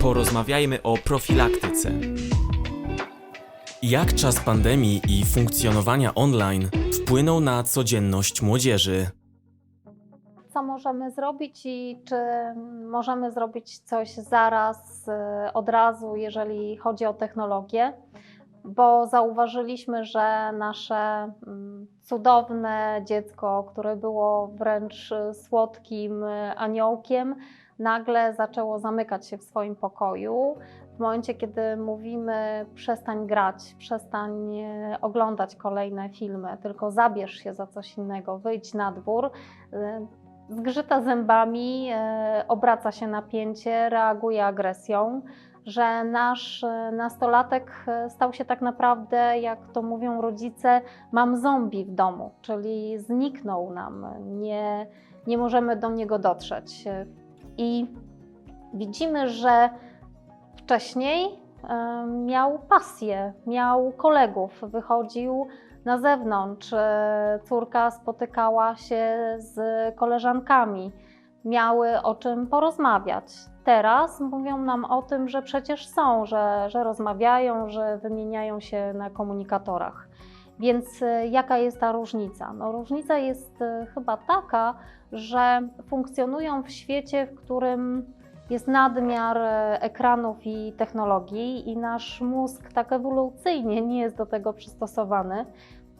Porozmawiajmy o profilaktyce. Jak czas pandemii i funkcjonowania online wpłynął na codzienność młodzieży? co możemy zrobić i czy możemy zrobić coś zaraz, y, od razu, jeżeli chodzi o technologię, bo zauważyliśmy, że nasze mm, cudowne dziecko, które było wręcz y, słodkim y, aniołkiem, nagle zaczęło zamykać się w swoim pokoju. W momencie, kiedy mówimy przestań grać, przestań e, oglądać kolejne filmy, tylko zabierz się za coś innego, wyjdź na dwór, y, zgrzyta zębami, e, obraca się napięcie, reaguje agresją, że nasz e, nastolatek e, stał się tak naprawdę, jak to mówią rodzice, mam zombie w domu, czyli zniknął nam, nie, nie możemy do niego dotrzeć. I widzimy, że wcześniej miał pasję, miał kolegów, wychodził na zewnątrz, e, córka spotykała się z koleżankami, miały o czym porozmawiać. Teraz mówią nam o tym, że przecież są, że, że rozmawiają, że wymieniają się na komunikatorach. Więc e, jaka jest ta różnica? No, różnica jest e, chyba taka, że funkcjonują w świecie, w którym jest nadmiar e, ekranów i technologii, i nasz mózg tak ewolucyjnie nie jest do tego przystosowany.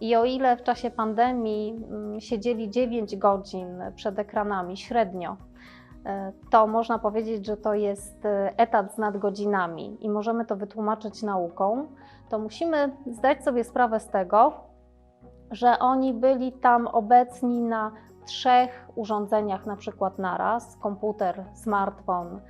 I o ile w czasie pandemii mm, siedzieli 9 godzin przed ekranami średnio, e, to można powiedzieć, że to jest e, etat z nadgodzinami i możemy to wytłumaczyć nauką, to musimy zdać sobie sprawę z tego, że oni byli tam obecni na trzech urządzeniach na przykład naraz, komputer, smartfon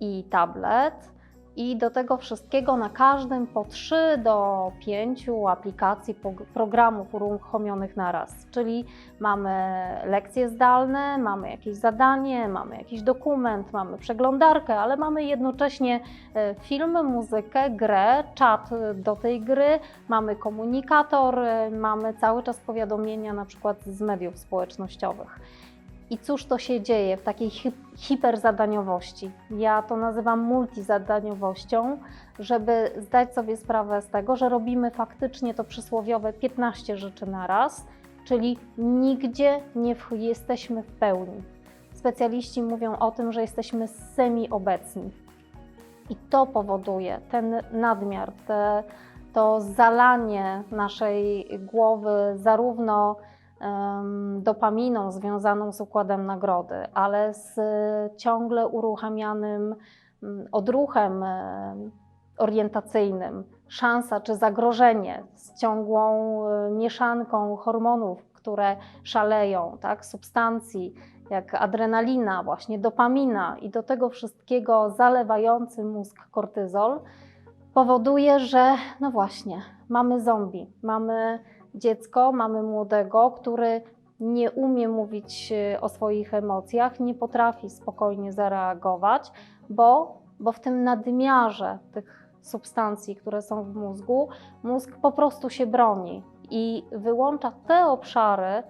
i tablet. I do tego wszystkiego na każdym po 3 do 5 aplikacji, programów uruchomionych naraz. Czyli mamy lekcje zdalne, mamy jakieś zadanie, mamy jakiś dokument, mamy przeglądarkę, ale mamy jednocześnie e, film, muzykę, grę, czat do tej gry, mamy komunikator, e, mamy cały czas powiadomienia na przykład z mediów społecznościowych. I cóż to się dzieje w takiej hi- hiperzadaniowości? Ja to nazywam multizadaniowością, żeby zdać sobie sprawę z tego, że robimy faktycznie to przysłowiowe 15 rzeczy na raz, czyli nigdzie nie jesteśmy w pełni. Specjaliści mówią o tym, że jesteśmy semi-obecni. I to powoduje ten nadmiar, te, to zalanie naszej głowy zarówno dopaminą związaną z układem nagrody, ale z ciągle uruchamianym mm, odruchem em, orientacyjnym, szansa czy zagrożenie z ciągłą mieszanką hormonów, które szaleją, tak, substancji jak adrenalina, właśnie dopamina i do tego wszystkiego zalewający mózg kortyzol powoduje, że no właśnie, mamy zombie, mamy dziecko, mamy młodego, który nie umie mówić e, o swoich emocjach, nie potrafi spokojnie zareagować, bo, bo w tym nadmiarze tych substancji, które są w mózgu, mózg po prostu się broni i wyłącza te obszary,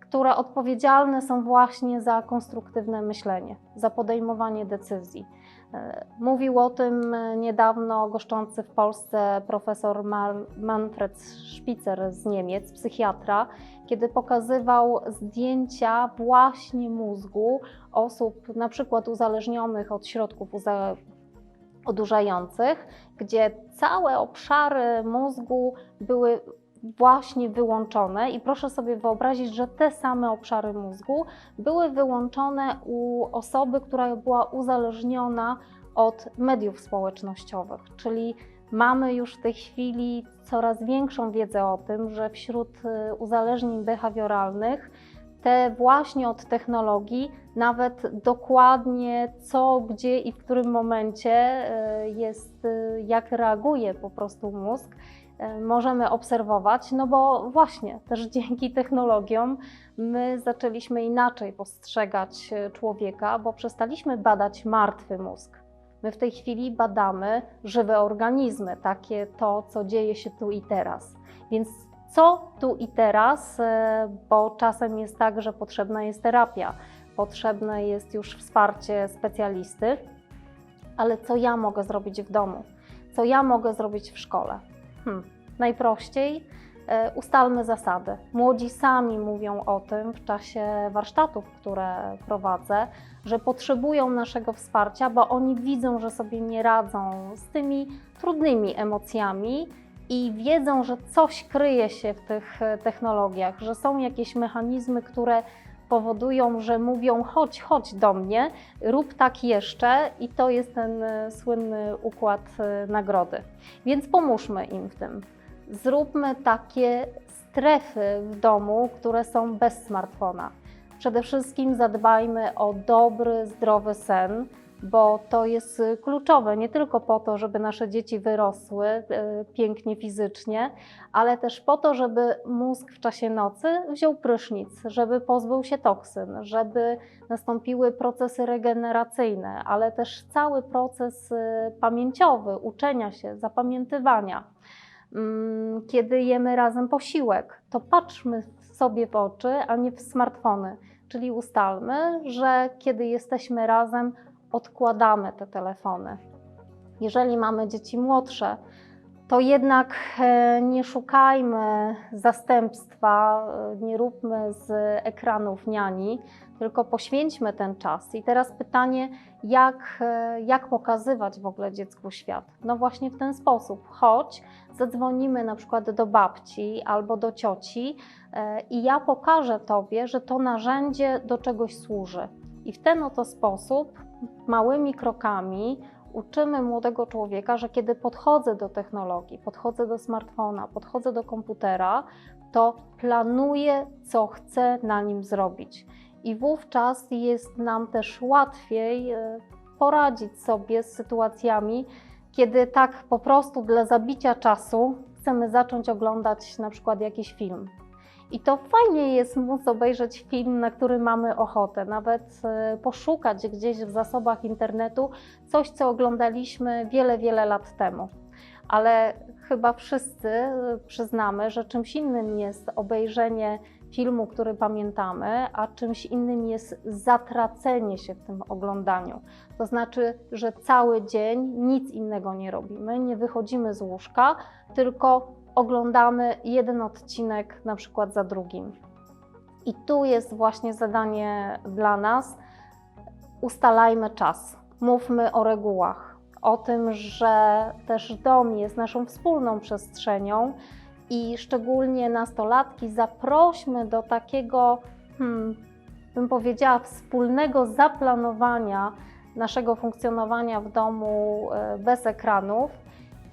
które odpowiedzialne są właśnie za konstruktywne myślenie, za podejmowanie decyzji. E, Mówił o tym e, niedawno goszczący w Polsce profesor Manfred Spitzer z Niemiec, psychiatra, kiedy pokazywał zdjęcia właśnie mózgu osób na przykład uzależnionych od środków odurzających, gdzie całe obszary mózgu były właśnie wyłączone i proszę sobie wyobrazić, że te same obszary mózgu były wyłączone u osoby, która była uzależniona od mediów społecznościowych, czyli mamy już w tej chwili coraz większą wiedzę o tym, że wśród y, uzależnień behawioralnych te właśnie od technologii, nawet dokładnie co, gdzie i w którym momencie y, jest, y, jak reaguje po prostu mózg, możemy obserwować, no bo właśnie też dzięki technologiom my zaczęliśmy inaczej postrzegać e, człowieka, bo przestaliśmy badać martwy mózg. My w tej chwili badamy żywe organizmy, takie to, co dzieje się tu i teraz. Więc co tu i teraz, e, bo czasem jest tak, że potrzebna jest terapia, potrzebne jest już wsparcie specjalisty, ale co ja mogę zrobić w domu? Co ja mogę zrobić w szkole? Hmm. Najprościej e, ustalmy zasady. Młodzi sami mówią o tym w czasie warsztatów, które prowadzę, że potrzebują naszego wsparcia, bo oni widzą, że sobie nie radzą z tymi trudnymi emocjami i wiedzą, że coś kryje się w tych technologiach, że są jakieś mechanizmy, które powodują, że mówią: chodź, chodź do mnie, rób tak jeszcze, i to jest ten e, słynny układ e, nagrody. Więc pomóżmy im w tym. Zróbmy takie strefy w domu, które są bez smartfona. Przede wszystkim zadbajmy o dobry, zdrowy sen, bo to jest y, kluczowe nie tylko po to, żeby nasze dzieci wyrosły e, pięknie fizycznie, ale też po to, żeby mózg w czasie nocy wziął prysznic, żeby pozbył się toksyn, żeby nastąpiły procesy regeneracyjne, ale też cały proces y, pamięciowy, uczenia się, zapamiętywania. Mm, Kiedy jemy razem posiłek, to patrzmy sobie w oczy, a nie w smartfony. Czyli ustalmy, że kiedy jesteśmy razem, odkładamy te telefony. Jeżeli mamy dzieci młodsze, to jednak e, nie szukajmy zastępstwa, e, nie róbmy z ekranów niani, tylko poświęćmy ten czas. I teraz pytanie, jak, e, jak pokazywać w ogóle dziecku świat? No właśnie w ten sposób. Chodź, zadzwonimy na przykład do babci albo do cioci i ja pokażę Tobie, że to narzędzie do czegoś służy. I w ten oto sposób, małymi krokami, uczymy młodego człowieka, że kiedy podchodzę do technologii, podchodzę do smartfona, podchodzę do komputera, to planuję, co chcę na nim zrobić. I wówczas jest nam też łatwiej e, poradzić sobie z sytuacjami, kiedy tak po prostu dla zabicia czasu chcemy zacząć oglądać na przykład jakiś film. I to fajnie jest móc obejrzeć film, na który mamy ochotę, nawet e, poszukać gdzieś w zasobach internetu coś, co oglądaliśmy wiele, wiele lat temu. Ale chyba wszyscy e, przyznamy, że czymś innym jest obejrzenie filmu, który pamiętamy, a czymś innym jest zatracenie się w tym oglądaniu. To znaczy, że cały dzień nic innego nie robimy, nie wychodzimy z łóżka, tylko oglądamy jeden odcinek na przykład za drugim. I tu jest właśnie zadanie dla nas. Ustalajmy czas, mówmy o regułach, o tym, że też dom jest naszą wspólną przestrzenią i szczególnie nastolatki zaprośmy do takiego, hmm, bym powiedziała, wspólnego zaplanowania naszego funkcjonowania w domu e, bez ekranów.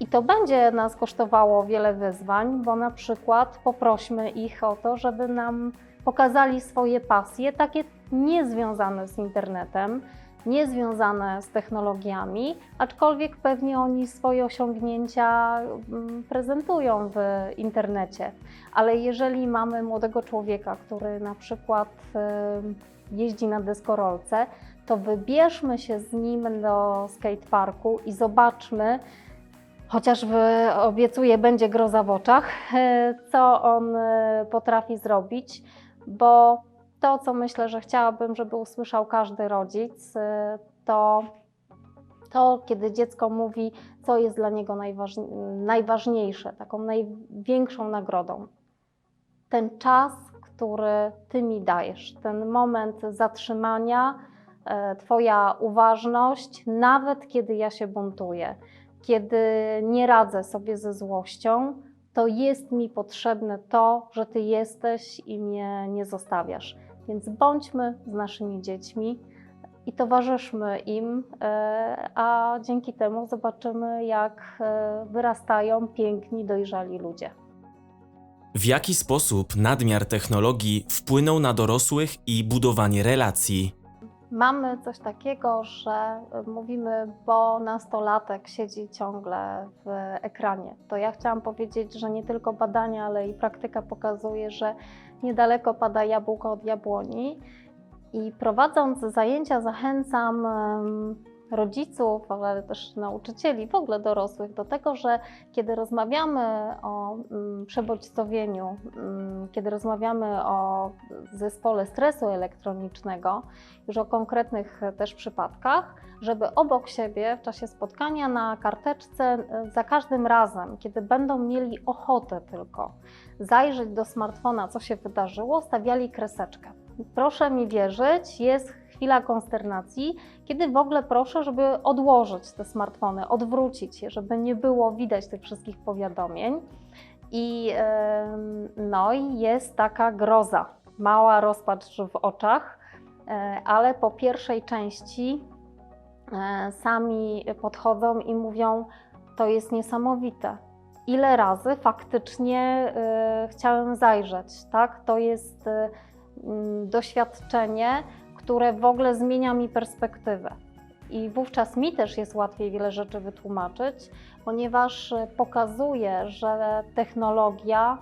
I to będzie nas kosztowało wiele wyzwań, bo na przykład poprośmy ich o to, żeby nam pokazali swoje pasje, takie niezwiązane z internetem, niezwiązane z technologiami, aczkolwiek pewnie oni swoje osiągnięcia mm, prezentują w internecie. Ale jeżeli mamy młodego człowieka, który na przykład y, jeździ na deskorolce, to wybierzmy się z nim do skateparku i zobaczmy, chociaż w- obiecuję, będzie groza w oczach, e, co on e, potrafi zrobić, bo to, co myślę, że chciałabym, żeby usłyszał każdy rodzic, e, to to, kiedy dziecko mówi, co jest dla niego najważni- najważniejsze, taką największą nagrodą. Ten czas, który ty mi dajesz, ten moment zatrzymania, Twoja uważność, nawet kiedy ja się buntuję, kiedy nie radzę sobie ze złością, to jest mi potrzebne to, że Ty jesteś i mnie nie zostawiasz. Więc bądźmy z naszymi dziećmi i towarzyszmy im, e, a dzięki temu zobaczymy, jak e, wyrastają piękni, dojrzali ludzie. W jaki sposób nadmiar technologii wpłynął na dorosłych i budowanie relacji? Mamy coś takiego, że y, mówimy, bo nastolatek siedzi ciągle w ekranie. To ja chciałam powiedzieć, że nie tylko badania, ale i praktyka pokazuje, że niedaleko pada jabłko od jabłoni. I prowadząc zajęcia, zachęcam rodziców, ale też nauczycieli, w ogóle dorosłych, do tego, że kiedy rozmawiamy o mm, przebodźcowieniu, mm, kiedy rozmawiamy o zespole stresu elektronicznego, już o konkretnych też przypadkach, żeby obok siebie w czasie spotkania na karteczce e, za każdym razem, kiedy będą mieli ochotę tylko zajrzeć do smartfona, co się wydarzyło, stawiali kreseczkę. Proszę mi wierzyć, jest chwila konsternacji, kiedy w ogóle proszę, żeby odłożyć te smartfony, odwrócić je, żeby nie było widać tych wszystkich powiadomień. I no i jest taka groza, mała rozpacz w oczach, e, ale po pierwszej części e, sami podchodzą i mówią: To jest niesamowite. Ile razy faktycznie e, chciałem zajrzeć, tak? To jest doświadczenie, które w ogóle zmienia mi perspektywę. I wówczas mi też jest łatwiej wiele rzeczy wytłumaczyć, ponieważ pokazuje, że technologia,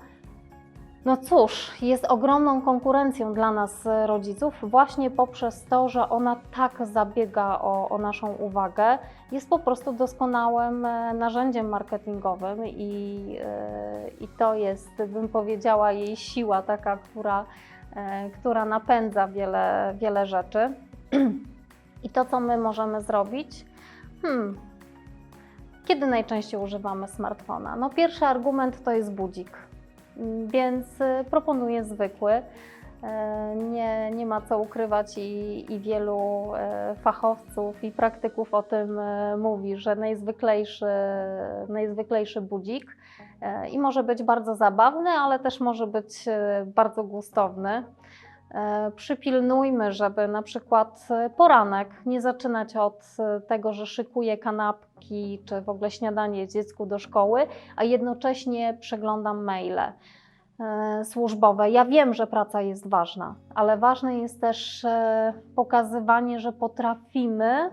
no cóż, jest ogromną konkurencją dla nas, rodziców, właśnie poprzez to, że ona tak zabiega o, o naszą uwagę, jest po prostu doskonałym e, narzędziem marketingowym i, e, i to jest, bym powiedziała, jej siła taka, która, która napędza wiele, wiele rzeczy. I to, co my możemy zrobić? Hmm. Kiedy najczęściej używamy smartfona? No, pierwszy argument to jest budzik, więc y, proponuję zwykły. E, Nie, nie ma co ukrywać i, i wielu e, fachowców i praktyków o tym e, mówi, że najzwyklejszy, najzwyklejszy budzik e, i może być bardzo zabawny, ale też może być e, bardzo gustowny. E, Przypilnujmy, żeby na przykład e, poranek nie zaczynać od tego, że szykuję kanapki czy w ogóle śniadanie dziecku do szkoły, a jednocześnie przeglądam maile służbowe. Ja wiem, że praca jest ważna, ale ważne jest też pokazywanie, że potrafimy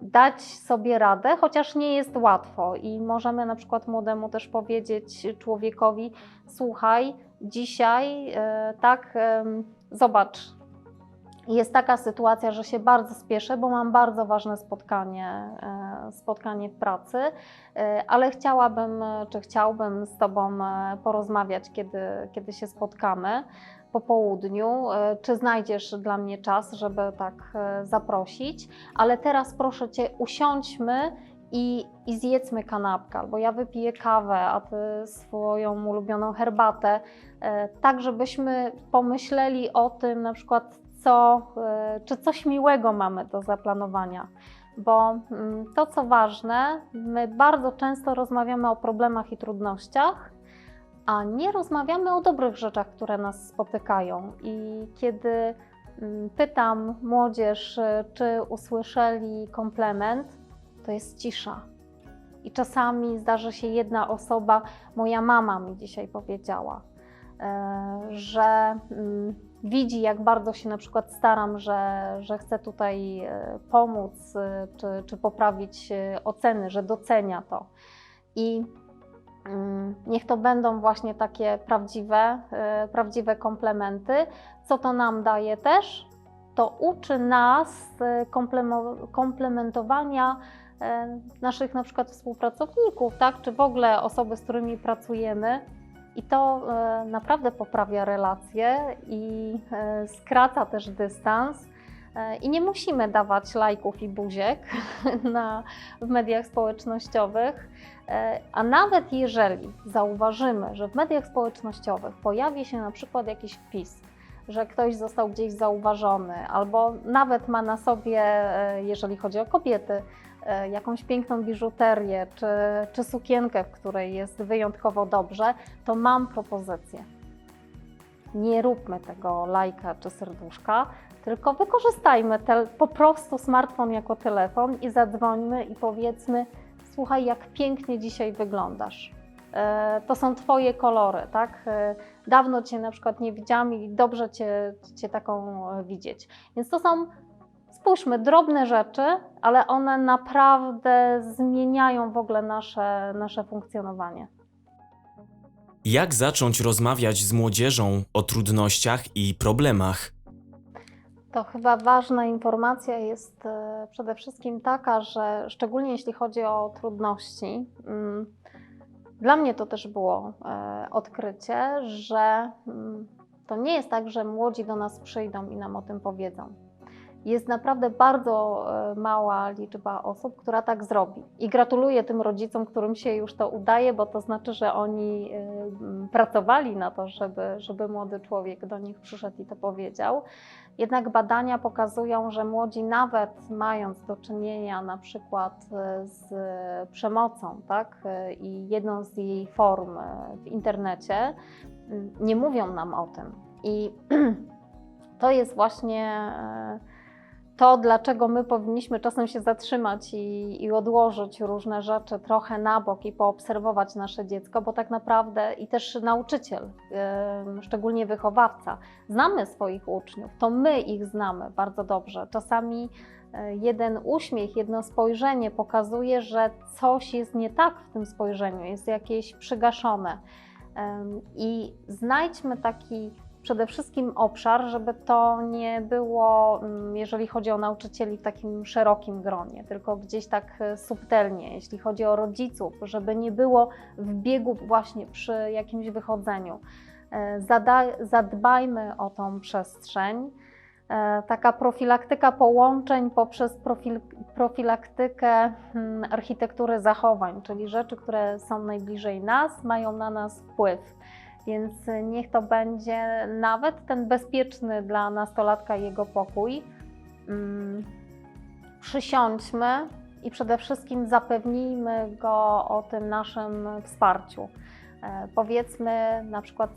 dać sobie radę, chociaż nie jest łatwo. I możemy na przykład młodemu też powiedzieć człowiekowi: Słuchaj, dzisiaj e, tak, zobacz, jest taka sytuacja, że się bardzo spieszę, bo mam bardzo ważne spotkanie, e, spotkanie w pracy, e, ale chciałabym, czy chciałbym z Tobą porozmawiać, kiedy, kiedy się spotkamy po południu. E, Czy znajdziesz dla mnie czas, żeby tak e, zaprosić? Ale teraz proszę Cię, usiądźmy i, i zjedzmy kanapkę, albo ja wypiję kawę, a Ty swoją ulubioną herbatę, e, tak żebyśmy pomyśleli o tym na przykład, co, czy coś miłego mamy do zaplanowania. Bo mm, to, co ważne, my bardzo często rozmawiamy o problemach i trudnościach, a nie rozmawiamy o dobrych rzeczach, które nas spotykają. I kiedy mm, pytam młodzież, y, czy usłyszeli komplement, to jest cisza. I czasami zdarzy się jedna osoba, moja mama mi dzisiaj powiedziała, e, że mm, widzi, jak bardzo się na przykład staram, że, że chcę tutaj e, pomóc e, czy, czy poprawić e, oceny, że docenia to. I Niech to będą właśnie takie prawdziwe, e, prawdziwe komplementy. Co to nam daje też? To uczy nas e, komplementowania e, naszych na przykład współpracowników, tak? czy w ogóle osoby, z którymi pracujemy. I to naprawdę poprawia relacje i skraca też dystans. E, I nie musimy dawać lajków i buziek na, w mediach społecznościowych. E, A nawet jeżeli zauważymy, że w mediach społecznościowych pojawi się na przykład jakiś wpis, że ktoś został gdzieś zauważony, albo nawet ma na sobie, e, jeżeli chodzi o kobiety, jakąś piękną biżuterię czy, czy sukienkę, w której jest wyjątkowo dobrze, to mam propozycję. Nie róbmy tego lajka czy serduszka, tylko wykorzystajmy te, po prostu smartfon jako telefon i zadzwońmy i powiedzmy: Słuchaj, jak pięknie dzisiaj wyglądasz. e, to są Twoje kolory, tak? E, Dawno Cię na przykład nie widziałam i dobrze Cię, cię taką e, widzieć. Więc to są, spójrzmy, drobne rzeczy, ale one naprawdę zmieniają w ogóle nasze, nasze funkcjonowanie. Jak zacząć rozmawiać z młodzieżą o trudnościach i problemach? To chyba ważna informacja jest e, przede wszystkim taka, że szczególnie jeśli chodzi o trudności, mm, dla mnie to też było e, odkrycie, że mm, to nie jest tak, że młodzi do nas przyjdą i nam o tym powiedzą. Jest naprawdę bardzo e, mała liczba osób, która tak zrobi. I gratuluję tym rodzicom, którym się już to udaje, bo to znaczy, że oni pracowali na to, żeby, żeby młody człowiek do nich przyszedł i to powiedział. Jednak badania pokazują, że młodzi, nawet mając do czynienia na przykład e, z przemocą, tak, e, i jedną z jej form e, w internecie, m, nie mówią nam o tym. I to jest właśnie to, dlaczego my powinniśmy czasem się zatrzymać i, i odłożyć różne rzeczy trochę na bok i poobserwować nasze dziecko, bo tak naprawdę i też nauczyciel, em, szczególnie wychowawca, znamy swoich uczniów, to my ich znamy bardzo dobrze. Czasami e, jeden uśmiech, jedno spojrzenie pokazuje, że coś jest nie tak w tym spojrzeniu, jest jakieś przygaszone. Em, I znajdźmy taki przede wszystkim obszar, żeby to nie było, mm, jeżeli chodzi o nauczycieli, w takim szerokim gronie, tylko gdzieś tak e, subtelnie, jeśli chodzi o rodziców, żeby nie było w biegu właśnie przy jakimś wychodzeniu. E, zadbajmy o tą przestrzeń. E, Taka profilaktyka połączeń poprzez profil, profilaktykę hmm, architektury zachowań, czyli rzeczy, które są najbliżej nas, mają na nas wpływ. Więc niech to będzie nawet ten bezpieczny dla nastolatka jego pokój. Mm, Przysiądźmy i przede wszystkim zapewnijmy go o tym naszym wsparciu. E, Powiedzmy na przykład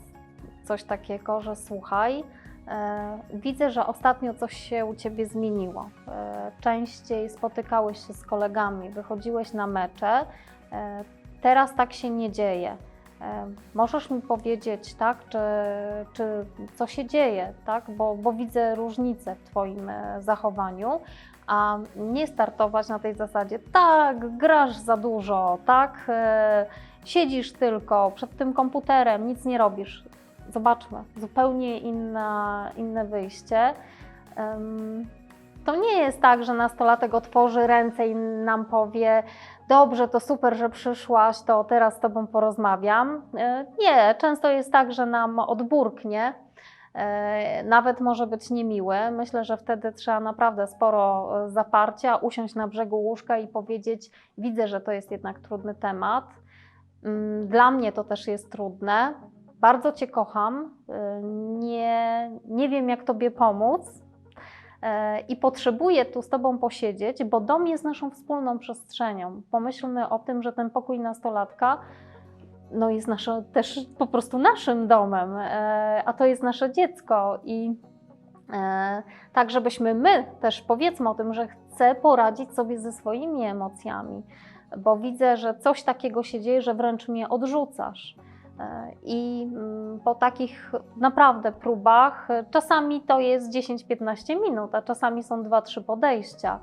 coś takiego, że słuchaj, e, widzę, że ostatnio coś się u ciebie zmieniło. E, Częściej spotykałeś się z kolegami, wychodziłeś na mecze. Teraz tak się nie dzieje. Możesz mi powiedzieć, tak, czy, czy co się dzieje, tak, bo, bo widzę różnicę w Twoim e, zachowaniu, a nie startować na tej zasadzie, tak, grasz za dużo, tak, e, siedzisz tylko przed tym komputerem, nic nie robisz. Zobaczmy, zupełnie inna, inne wyjście. To nie jest tak, że nastolatek otworzy ręce i nam powie: Dobrze, to super, że przyszłaś, to teraz z Tobą porozmawiam. E, Nie, często jest tak, że nam odburknie, e, nawet może być niemiły. Myślę, że wtedy trzeba naprawdę sporo e, zaparcia, usiąść na brzegu łóżka i powiedzieć: Widzę, że to jest jednak trudny temat. Mm, Dla mnie to też jest trudne. Bardzo Cię kocham. Nie, nie wiem, jak Tobie pomóc. I potrzebuję tu z Tobą posiedzieć, bo dom jest naszą wspólną przestrzenią. Pomyślmy o tym, że ten pokój nastolatka no jest nasze, też po prostu naszym domem, e, a to jest nasze dziecko. I e, tak, żebyśmy my też powiedzmy o tym, że chcę poradzić sobie ze swoimi emocjami, bo widzę, że coś takiego się dzieje, że wręcz mnie odrzucasz. I mm, po takich naprawdę próbach, czasami to jest 10-15 minut, a czasami są 2-3 podejścia,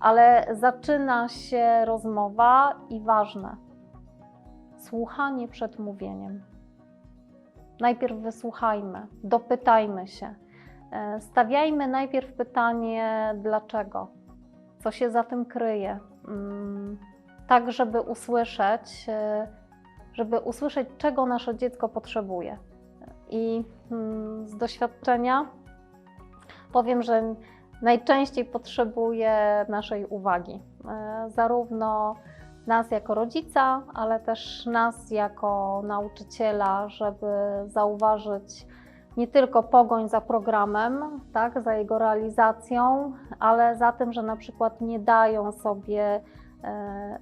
ale zaczyna się rozmowa i ważne słuchanie przed mówieniem. Najpierw wysłuchajmy, dopytajmy się. E, Stawiajmy najpierw pytanie, dlaczego, co się za tym kryje, Mm, tak żeby usłyszeć, e, żeby usłyszeć, czego nasze dziecko potrzebuje. I mm, z doświadczenia powiem, że najczęściej potrzebuje naszej uwagi. E, Zarówno nas jako rodzica, ale też nas jako nauczyciela, żeby zauważyć nie tylko pogoń za programem, tak, za jego realizacją, ale za tym, że na przykład nie dają sobie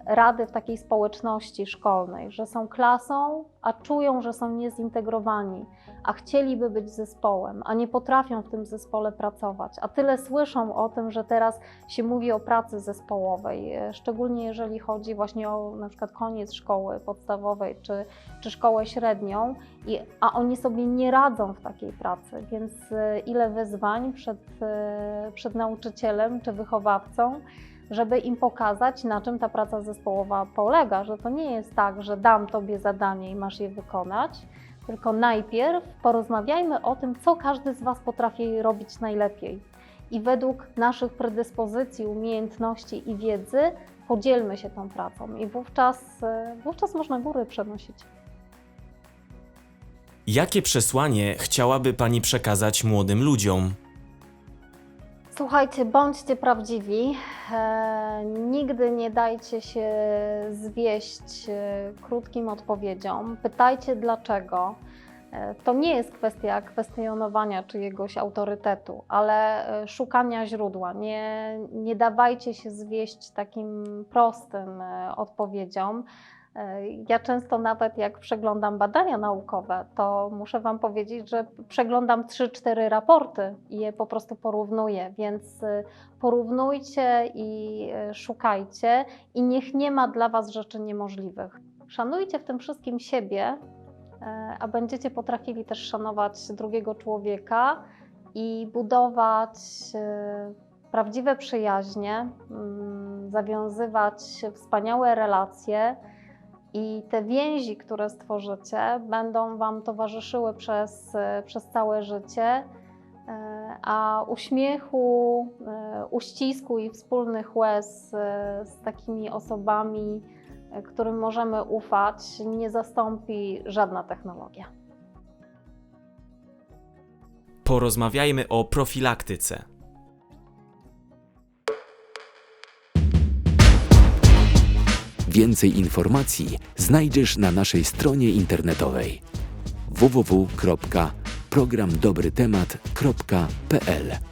rady w takiej społeczności szkolnej, że są klasą, a czują, że są niezintegrowani, a chcieliby być zespołem, a nie potrafią w tym zespole pracować, a tyle słyszą o tym, że teraz się mówi o pracy zespołowej, e, szczególnie jeżeli chodzi właśnie o na przykład koniec szkoły podstawowej czy, czy szkołę średnią, i, a oni sobie nie radzą w takiej pracy, więc e, ile wyzwań przed, e, przed nauczycielem czy wychowawcą, żeby im pokazać, na czym ta praca zespołowa polega, że to nie jest tak, że dam tobie zadanie i masz je wykonać, tylko najpierw porozmawiajmy o tym, co każdy z Was potrafi robić najlepiej. I według naszych predyspozycji, umiejętności i wiedzy podzielmy się tą pracą, i wówczas, wówczas można góry przenosić. Jakie przesłanie chciałaby Pani przekazać młodym ludziom? Słuchajcie, bądźcie prawdziwi. E, nigdy nie dajcie się zwieść e, krótkim odpowiedziom. Pytajcie dlaczego. E, to nie jest kwestia kwestionowania czyjegoś autorytetu, ale szukania źródła. Nie, nie dawajcie się zwieść takim prostym odpowiedziom. Ja często nawet jak przeglądam badania naukowe, to muszę Wam powiedzieć, że przeglądam 3-4 raporty i je po prostu porównuję, więc y, porównujcie i y, szukajcie i niech nie ma dla Was rzeczy niemożliwych. Szanujcie w tym wszystkim siebie, e, a będziecie potrafili też szanować drugiego człowieka i budować y, prawdziwe przyjaźnie, mm, zawiązywać wspaniałe relacje. I te więzi, które stworzycie, będą Wam towarzyszyły przez, e, przez całe życie, e, a uśmiechu, e, uścisku i wspólnych łez z takimi osobami, którym możemy ufać, nie zastąpi żadna technologia. Porozmawiajmy o profilaktyce. Więcej informacji znajdziesz na naszej stronie internetowej www.programdobrytemat.pl